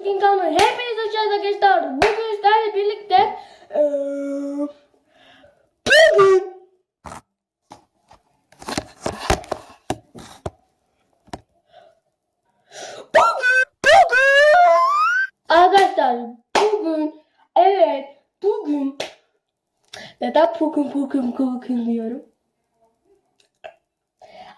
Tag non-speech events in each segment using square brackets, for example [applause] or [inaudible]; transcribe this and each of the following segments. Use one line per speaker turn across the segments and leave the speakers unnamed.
Bugün kanalıma hepiniz hoş geldiniz arkadaşlar. Bugün sizlerle birlikte eee, bugün bugün bugün arkadaşlar bugün evet bugün neden bugün bugün bugün diyorum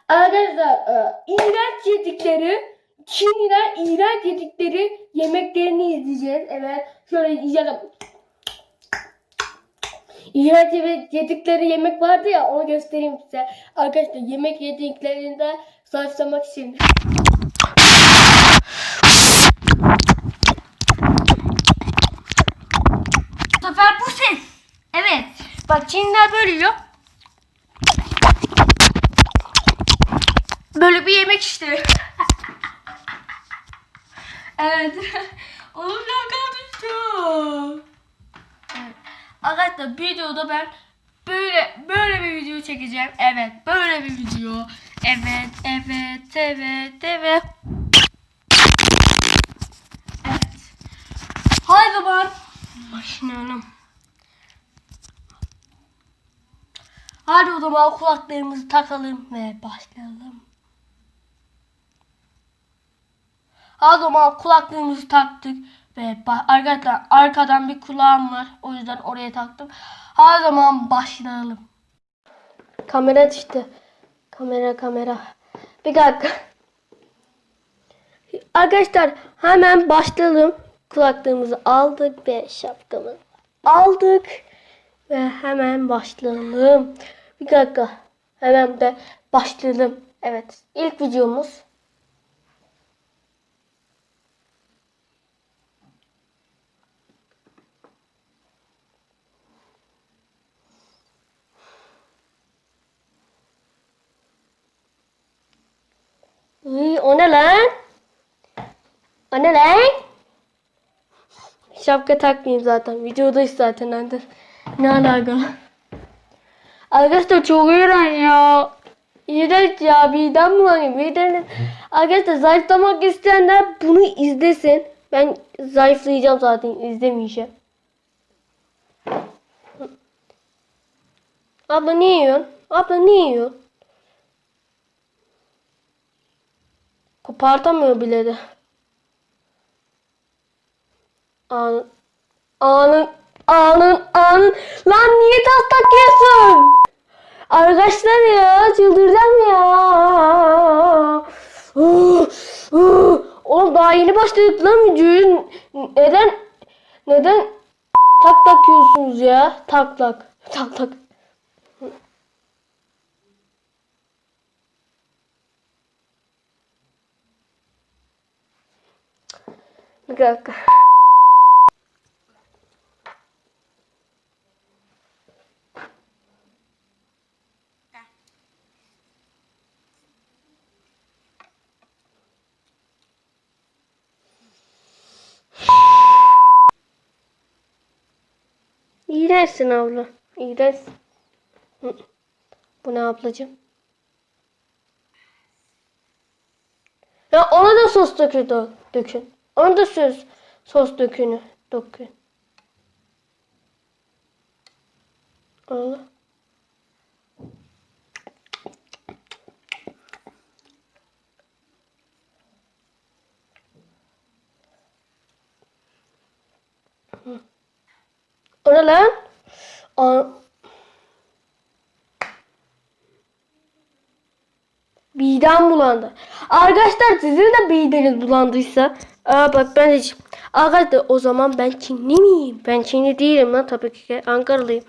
Arkadaşlar e, iğrenç yedikleri Çinliler iğrenç yedikleri yemeklerini izleyeceğiz. Evet şöyle izleyelim. İğrenç yedikleri yemek vardı ya onu göstereyim size. Arkadaşlar yemek yediklerinde zayıflamak için. Bu sefer bu ses. Evet. Bak Çinliler böyle yiyor. Böyle bir yemek işte. Evet. [laughs] Oğlum ne düştüm. Evet. Arkadaşlar videoda ben böyle böyle bir video çekeceğim. Evet böyle bir video. Evet evet evet evet. Evet. Haydi zaman başlayalım. Hadi o zaman kulaklarımızı takalım ve başlayalım. Zaman kulaklığımızı taktık ve arkadaşlar arkadan bir kulağım var. O yüzden oraya taktım. O zaman başlayalım. Kamera düştü. Kamera kamera. Bir dakika. Arkadaşlar hemen başlayalım. Kulaklığımızı aldık ve şapkamızı aldık. Ve hemen başlayalım. Bir dakika. Hemen de başlayalım. Evet. ilk videomuz. İyi, o ne lan? O ne lan? Şapka takmayayım zaten. Videodayız zaten hadi. Ne alaka? Arkadaşlar çok iğrenç ya. İğrenç ya. Midem bulanıyor. Midem... Arkadaşlar zayıflamak isteyenler bunu izlesin. Ben zayıflayacağım zaten. izlemeyeceğim. Abla ne yiyorsun? Abla ne yiyorsun? Kopartamıyor bile de. Anın, anın, anın, anın. Lan niye tas takıyorsun? Arkadaşlar ya çıldıracağım ya. Oğlum daha yeni başladık lan videoyu. Neden, neden tak takıyorsunuz ya? Tak tak, tak tak. Bir dakika. İğrençsin abla. İğrenç. Hı. Bu ne ablacığım? Ya ona da sos dökün. dökün. Ona da söz sos dökünü. Dökün. Allah. Hı. O ne lan? Aa. Midem bulandı. Arkadaşlar sizin de mideniz bulandıysa. Aa bak ben hiç. Arkadaşlar o zaman ben Çinli miyim? Ben Çinli değilim lan tabii ki. Ankaralıyım.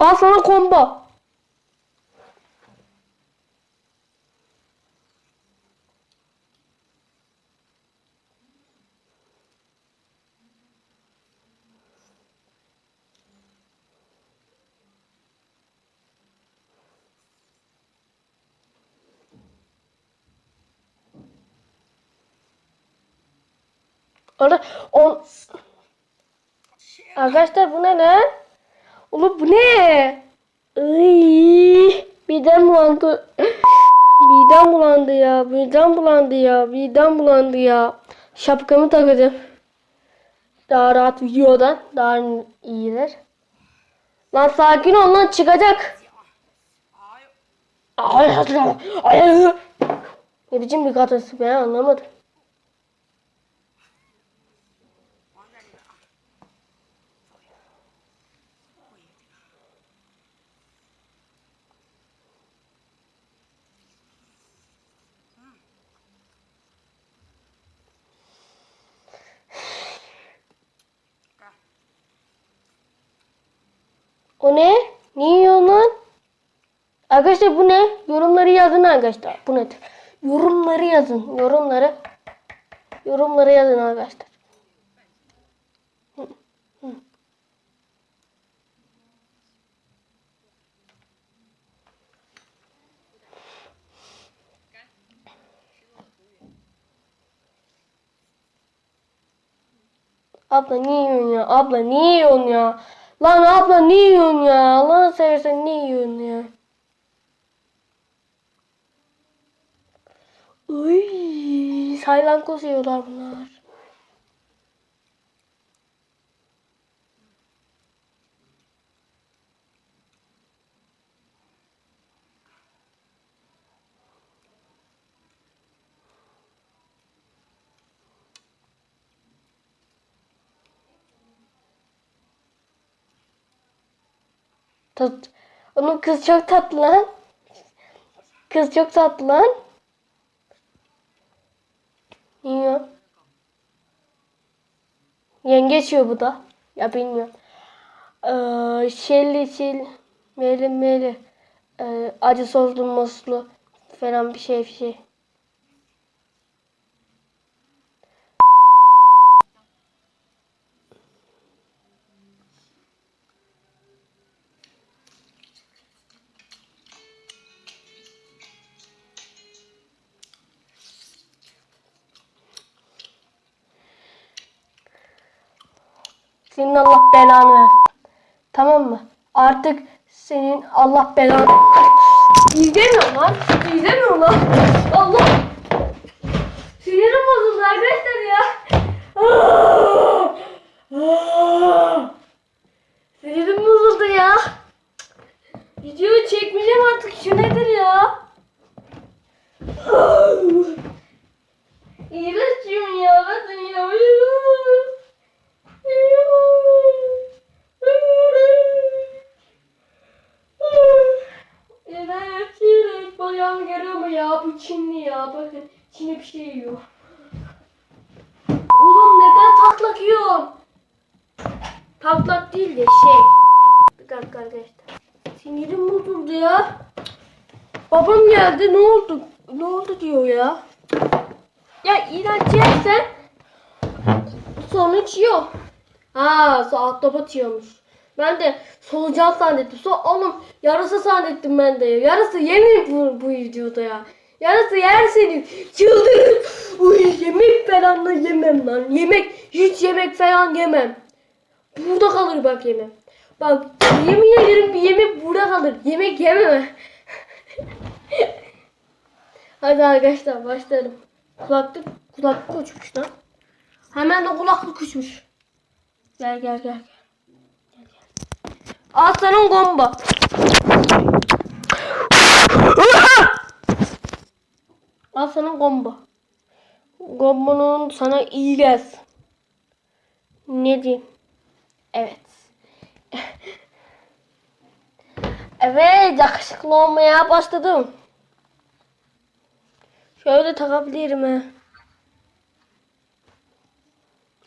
Al sana kombo. Orada on... Arkadaşlar bu ne lan? Oğlum bu ne? Iy, midem bulandı. Midem bulandı ya. Midem bulandı ya. Midem bulandı ya. Şapkamı takacağım. Daha rahat videodan. Daha iyidir. Lan sakin ol lan çıkacak. Ay ay ay. Ne biçim bir kadınsın ben anlamadım. O ne? Niye yiyorsun lan? Arkadaşlar bu ne? Yorumları yazın arkadaşlar. Bu nedir? Yorumları yazın. Yorumları. Yorumları yazın arkadaşlar. Abla niye yiyorsun ya? Abla niye yiyorsun ya? Lan abla niye yiyorsun ya? Allah'ını seversen niye yiyorsun ya? Uy, saylankoz yiyorlar bunlar. Tat Onun kız çok tatlı lan. Kız çok tatlı lan. Yiyor. Yengeç yiyor bu da. Ya bilmiyorum. Ee, şelli şel meli meli ee, acı soslu moslu falan bir şey bir şey. Senin Allah belanı versin. Tamam mı? Artık senin Allah belanı... İzlemiyorum lan. İzlemiyorum lan. Allah. Sinirim bozuldu arkadaşlar ya. Ah! Ah! Sinirim bozuldu ya. Videoyu çekmeyeceğim artık. Şu nedir ya? Ah! İğrençim ya. Ben ya. Evet, görüyor mu ya? Bu Çinli ya. Bakın, Çinli bir şey yiyor. Oğlum neden taklak yiyorsun? Taklak değil de şey. Bir dakika arkadaşlar. Sinirim bozuldu ya. Babam geldi ne oldu? Ne oldu diyor ya. Ya ilaç yersen sonuç yok. Ha, ahtapot yiyormuş. Ben de solucan zannettim. So oğlum yarısı zannettim ben de. Yarısı yemin bu, bu videoda ya. Yarısı yer seni. Çıldırır. Uy yemek falan da yemem lan. Yemek hiç yemek falan yemem. Burada kalır bak yemek. Bak yemin ederim bir yemek burada kalır. Yemek yemem. [laughs] Hadi arkadaşlar başlayalım. Kulaklık kulaklık uçmuş lan. Hemen de kulaklık uçmuş. Gel gel. Gel, gomba. Al senin gomba. Gombanın sana iyi gelsin. Ne diyeyim? Evet. evet yakışıklı olmaya başladım. Şöyle takabilirim he.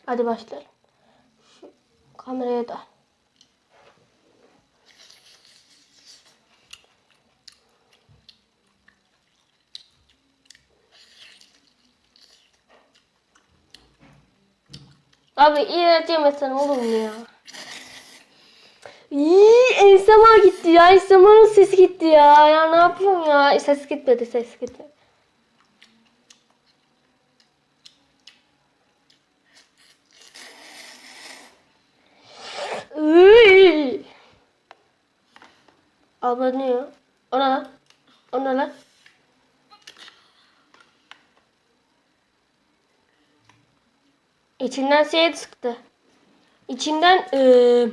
Hadi başlayalım. Şu kameraya da. Abi iğrenç yemesen olur mu ya? İyi, ensema gitti ya. Ensemanın sesi gitti ya. Ya ne yapıyorum ya? Ses gitmedi, ses gitmedi. Iy. Abla ne ya? O ne lan? O ne lan? İçinden şey sıktı. İçinden eee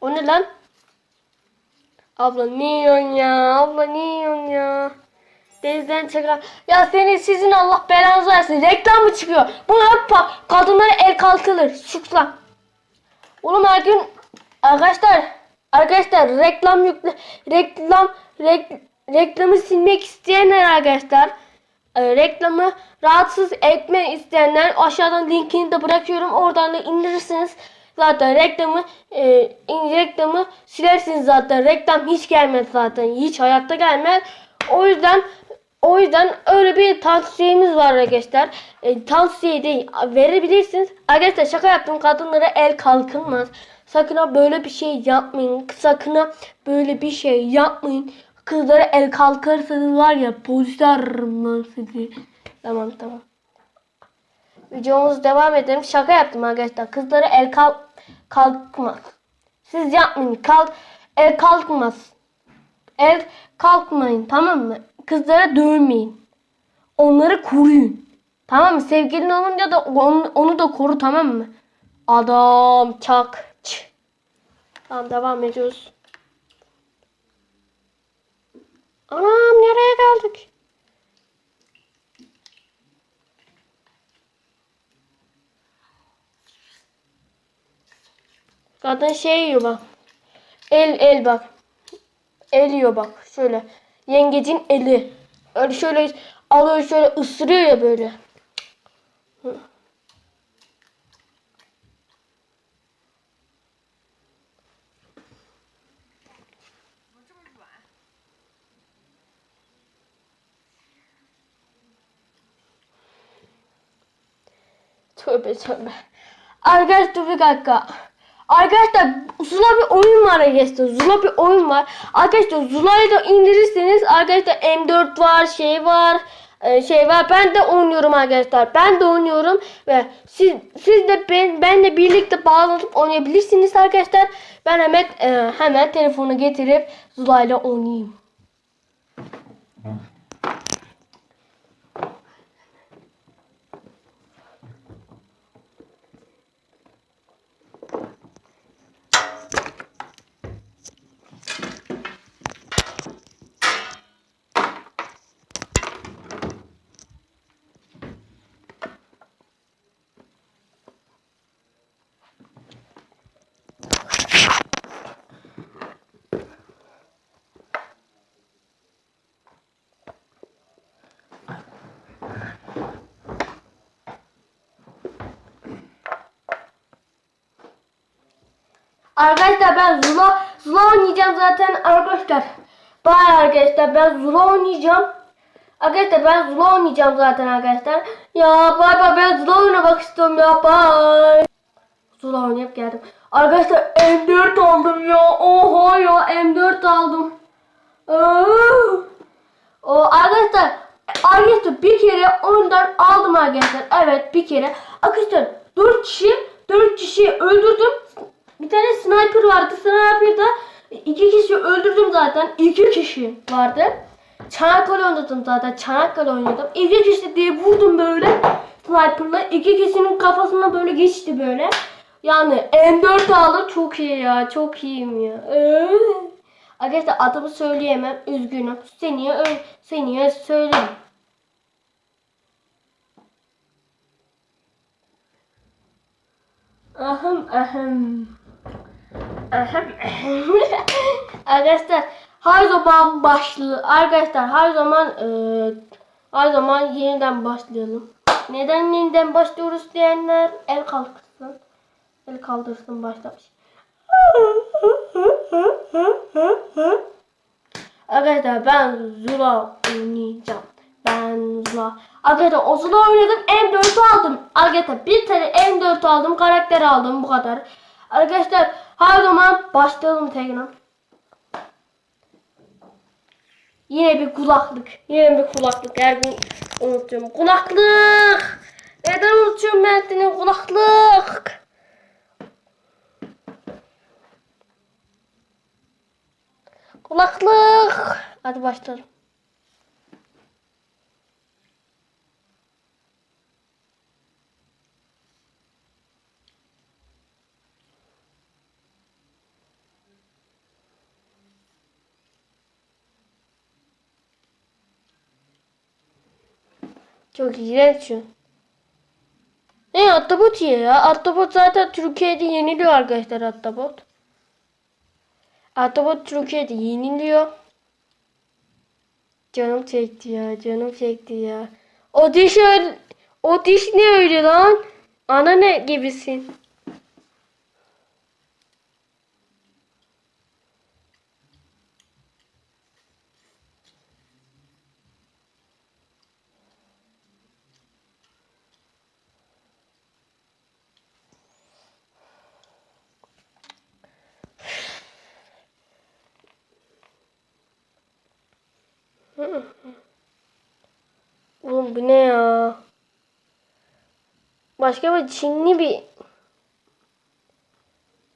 o ne lan? Abla ne yiyorsun ya? Abla ne yiyorsun ya? Denizden çıkar. Ya senin sizin Allah belanızı versin. Reklam mı çıkıyor? Bunu yapma. Kadınlara el kalkılır. Lan. Oğlum her gün arkadaşlar arkadaşlar reklam yükle reklam rek, reklamı silmek isteyenler arkadaşlar e, reklamı rahatsız etme isteyenler aşağıdan linkini de bırakıyorum. Oradan da indirirsiniz. Zaten reklamı e, reklamı silersiniz zaten. Reklam hiç gelmez zaten. Hiç hayatta gelmez. O yüzden o yüzden öyle bir tavsiyemiz var arkadaşlar. E, tavsiye değil verebilirsiniz. Arkadaşlar şaka yaptım. Kadınlara el kalkınmaz. Sakın ha böyle bir şey yapmayın. Sakın ha böyle bir şey yapmayın. Kızlara el kalkarsanız var ya polisler ararım sizi. Tamam tamam. Videomuz devam edelim. Şaka yaptım arkadaşlar. Kızlara el kalk kalkmaz. Siz yapmayın. Kalk el kalkmaz. El kalkmayın tamam mı? Kızlara dövmeyin. Onları koruyun. Tamam mı? Sevgilin olunca da onu, onu da koru tamam mı? Adam çak. Ç. Tamam devam ediyoruz. Anam nereye geldik? Kadın şey yiyor bak. El el bak. El yiyor bak. Şöyle. Yengecin eli. Öyle şöyle alıyor şöyle ısırıyor ya böyle. Hı. Tövbe tövbe. Arkadaşlar bir dakika. Arkadaşlar Zula bir oyun var arkadaşlar. Zula bir oyun var. Arkadaşlar Zula'yı da indirirseniz arkadaşlar M4 var, şey var, e, şey var. Ben de oynuyorum arkadaşlar. Ben de oynuyorum ve siz siz de ben benle birlikte bağlanıp oynayabilirsiniz arkadaşlar. Ben hemen e, hemen telefonu getirip Zula'yla oynayayım. Arkadaşlar ben Zula Zula oynayacağım zaten arkadaşlar. Bye arkadaşlar ben Zula oynayacağım. Arkadaşlar ben Zula oynayacağım zaten arkadaşlar. Ya bay bay ben Zula oynamak istiyorum ya bye. Zula oynayıp geldim. Arkadaşlar M4 aldım ya. Oha ya M4 aldım. O arkadaşlar arkadaşlar bir kere ondan aldım arkadaşlar. Evet bir kere. Arkadaşlar 4 kişi 4 kişi öldürdüm. Sniper vardı. Sniper'da iki kişi öldürdüm zaten. iki kişi vardı. Çanakkale oynadım zaten. Çanakkale oynadım. İki kişi diye vurdum böyle. Sniper'la. iki kişinin kafasına böyle geçti böyle. Yani M4 aldım. Çok iyi ya. Çok iyiyim ya. Ee. Arkadaşlar adımı söyleyemem. Üzgünüm. Seneye, ö- seneye söyleyeyim. Ahem ahem. [laughs] Arkadaşlar her zaman başlı. Arkadaşlar her zaman eee, her zaman yeniden başlayalım. Neden yeniden başlıyoruz diyenler el kaldırsın. El kaldırsın başlamış. Arkadaşlar ben Zula oynayacağım. Ben Zula. Arkadaşlar o Zula oynadım. M4 aldım. Arkadaşlar bir tane M4 aldım. Karakter aldım. Bu kadar. Arkadaşlar her zaman başlayalım tekrar. Yine bir kulaklık. Yine bir kulaklık. Her gün unutuyorum. Kulaklık. Neden unutuyorum ben seni kulaklık? Kulaklık. Hadi başlayalım. Çok iğrenç. Ne Atabot ye ya. Atabot zaten Türkiye'de yeniliyor arkadaşlar Atabot. Atabot Türkiye'de yeniliyor. Canım çekti ya. Canım çekti ya. O diş öyle... O diş ne öyle lan? Ana ne gibisin? Oğlum bu ne ya? Başka bir Çinli bir...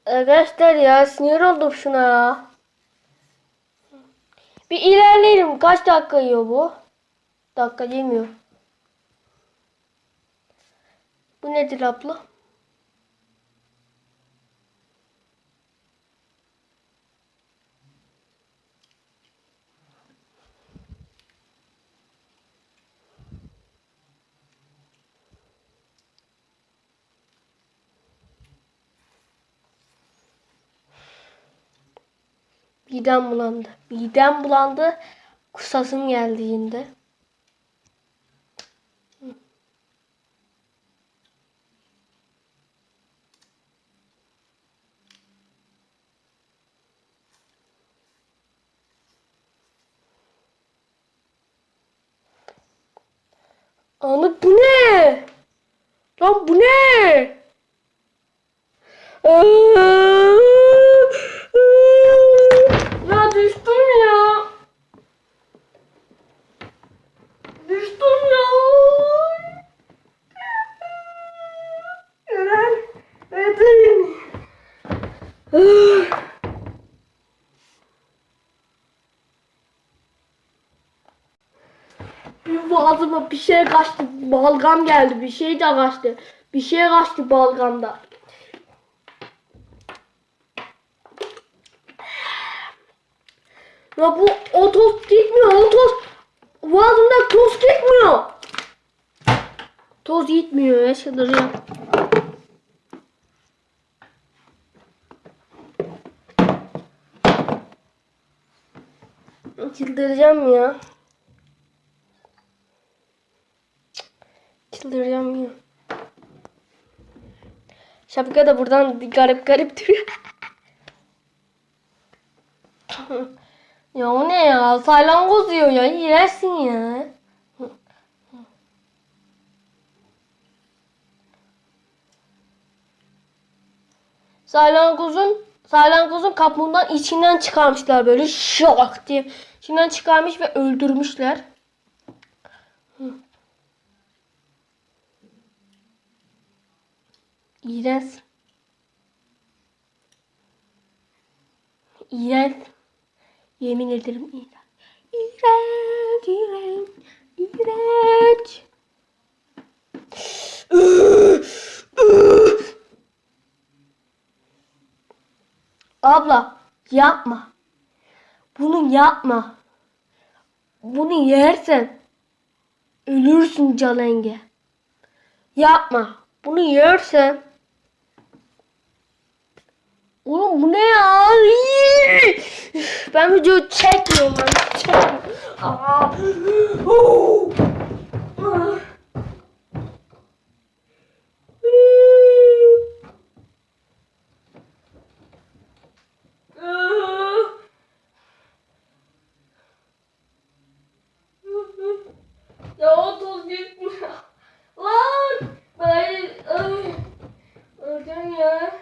Arkadaşlar ya sinir oldum şuna ya. Bir ilerleyelim. Kaç dakika yiyor bu? Dakika yemiyor. Bu nedir abla? Midem bulandı. Midem bulandı. Kusasım geldi yine. Ahmet bu ne? Lan bu ne? Ya düştüm ya. Düştüm ya. Eren, Eren. Bir boğazıma bir şey kaçtı. Balgam geldi. Bir şey de kaçtı. Bir şey kaçtı balgamda. Ya bu o gitmiyor. O tost. Boğazımda tost gitmiyor. Toz gitmiyor ya çıldırıyor. Çıldıracağım ya. Şapka da buradan garip garip duruyor. ya o ne ya? Salyangoz diyor ya. Yersin ya. Salyangozun salyangozun kabuğundan içinden çıkarmışlar böyle şok diye. İçinden çıkarmış ve öldürmüşler. İğrenç. İğrenç. Yemin ederim iğrenç. İğrenç, iğrenç, iğrenç. Abla yapma. Bunu yapma. Bunu yersen ölürsün calenge. Yapma. Bunu yersen Oğlum bu ne ya? Ben video çekmiyorum. Çekmiyorum. Aa. Oo. Ah. Ah. Ya o toz gitmiyor. Lan! Ben ay, öleceğim ya.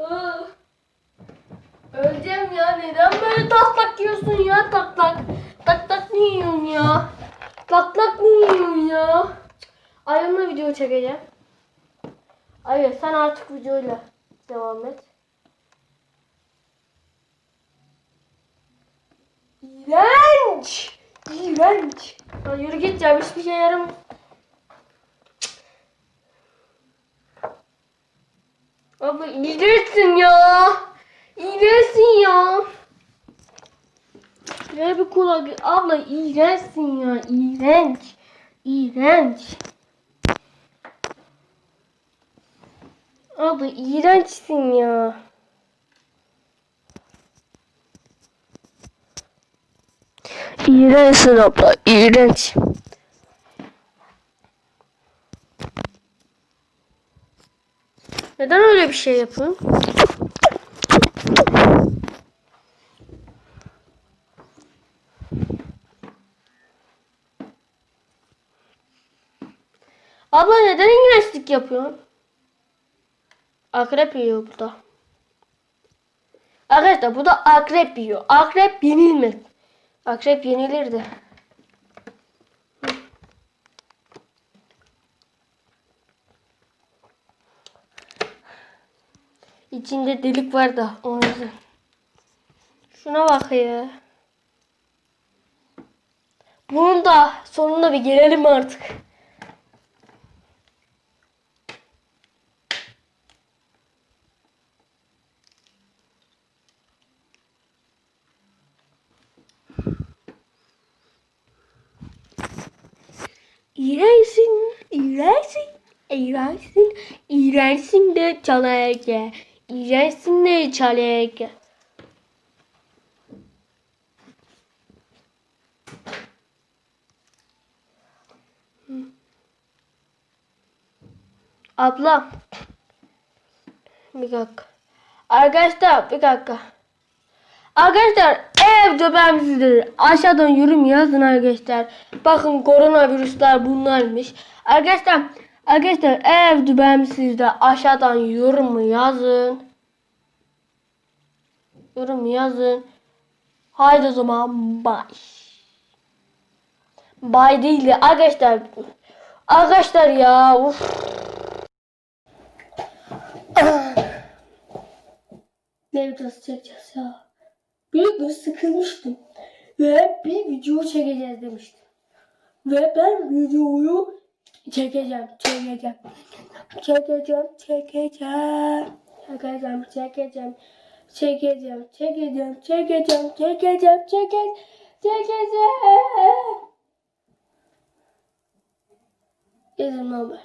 Ah. Öleceğim ya. Neden böyle taklak yiyorsun ya taklak? Taklak ne yiyorsun ya? Taklak ne yiyorsun ya? Ayımla video çekeceğim. Hayır sen artık videoyla devam et. İğrenç! İğrenç! Ya yürü git ya hiçbir şey yaramaz. Abla iğrençsin ya. İğrençsin ya. Ver bir kulak. Abla iğrençsin ya. İğrenç. İğrenç. Abla iğrençsin ya. İğrençsin abla. iğrenç. Neden öyle bir şey yapın? Abla neden iğrençlik yapıyorsun? Akrep yiyor bu da. Arkadaşlar bu da akrep yiyor. Akrep yenilmez. Akrep yenilirdi. İçinde delik var da o yüzden. Şuna bak ya. Bunun da sonuna bir gelelim artık. İğrençsin, iğrençsin, iğrençsin, iğrençsin de çalayake. İğrençsin de çalayake. Abla. Bir dakika. Arkadaşlar bir dakika. Arkadaşlar ev dönemsizdir. Aşağıdan yorum yazın arkadaşlar. Bakın koronavirüsler bunlarmış. Arkadaşlar arkadaşlar ev dübemsizde aşağıdan yorum yazın. Yorum yazın. Haydi o zaman bay. Bay değil de arkadaşlar. Arkadaşlar ya uf. Ne videosu çekeceğiz ya? Bir gün sıkılmıştım. Ve bir video çekeceğiz demiştim. Ve ben videoyu çekeceğim, çekeceğim. Çekeceğim, çekeceğim. Çekeceğim, çekeceğim. Çekeceğim, çekeceğim, çekeceğim, çekeceğim, çekeceğim, çekeceğim. Gezin baba.